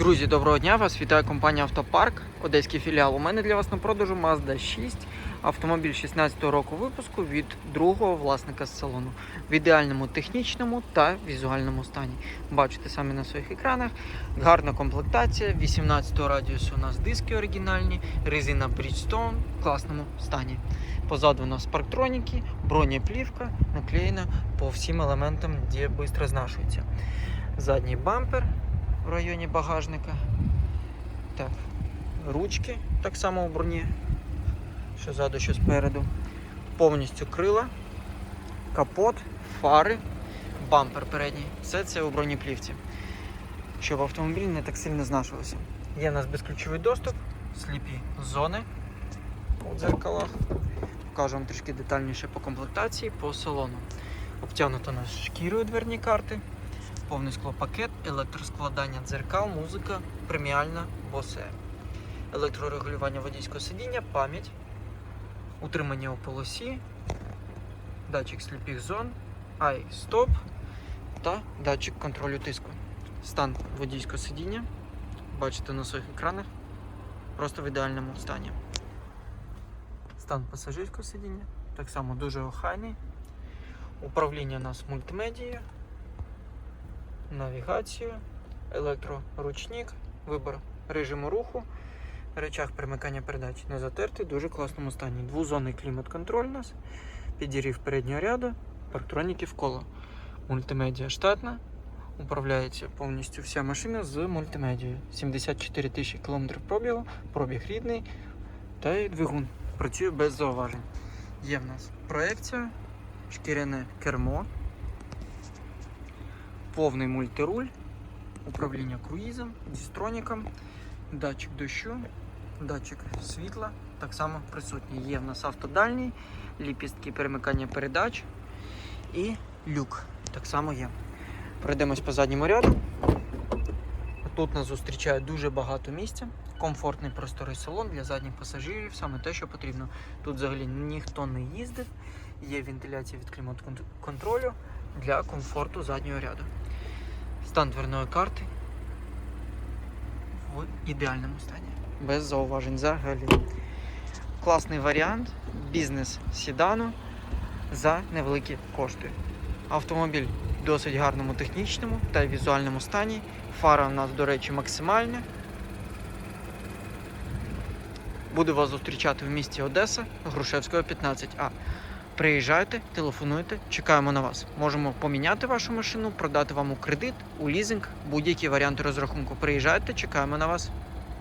Друзі, доброго дня! Вас вітає компанія Автопарк, одеський філіал. У мене для вас на продажу Mazda 6, автомобіль 16-го року випуску від другого власника з салону в ідеальному технічному та візуальному стані. Бачите самі на своїх екранах. Гарна комплектація, 18-го радіусу у нас диски оригінальні, резина Bridgestone в класному стані. Позаду у нас парктроніки, бронеплівка наклеєна по всім елементам, де швидко знашується. Задній бампер в районі багажника. Так, ручки так само у броні, що ззаду, що спереду. Повністю крила, капот, фари, бампер передній. Все це у бронеплівці. Щоб автомобіль не так сильно знашувався. Є у нас безключовий доступ, сліпі зони у дзеркалах. Покажу вам трішки детальніше по комплектації, по салону. Обтягнуто у нас шкірою дверні карти повний склопакет, електроскладання дзеркал, музика, преміальна босе, електрорегулювання водійського сидіння, пам'ять, утримання у полосі, датчик сліпих зон, ай стоп та датчик контролю тиску. Стан водійського сидіння. Бачите на своїх екранах. Просто в ідеальному стані. Стан пасажирського сидіння. Так само дуже охайний. Управління у нас мультимедією навігацію, електроручник, вибір режиму руху, речах примикання передач не затертий, дуже класному стані. Двозонний клімат-контроль у нас, підігрів переднього ряду, парктроніки в коло. Мультимедіа штатна. Управляється повністю вся машина з мультимедією. 74 тисячі кілометрів пробігу, пробіг рідний та й двигун. Працює без зауважень. Є в нас проекція, шкіряне кермо, повний мультируль, управління круїзом, дістроніком, датчик дощу, датчик світла так само присутній. Є в нас автодальній, ліпістки перемикання передач і люк так само є. Пройдемось по задньому ряду. Тут нас зустрічає дуже багато місця, комфортний просторий салон для задніх пасажирів, саме те, що потрібно. Тут взагалі ніхто не їздив, є вентиляція від клімат-контролю для комфорту заднього ряду. Стан дверної карти в ідеальному стані. Без зауважень взагалі. Класний варіант бізнес седану за невеликі кошти. Автомобіль в досить гарному технічному та візуальному стані. Фара у нас, до речі, максимальна. Буду вас зустрічати в місті Одеса, Грушевського 15А. Приїжджайте, телефонуйте, чекаємо на вас. Можемо поміняти вашу машину, продати вам у кредит, у лізинг, будь-які варіанти розрахунку. Приїжджайте, чекаємо на вас.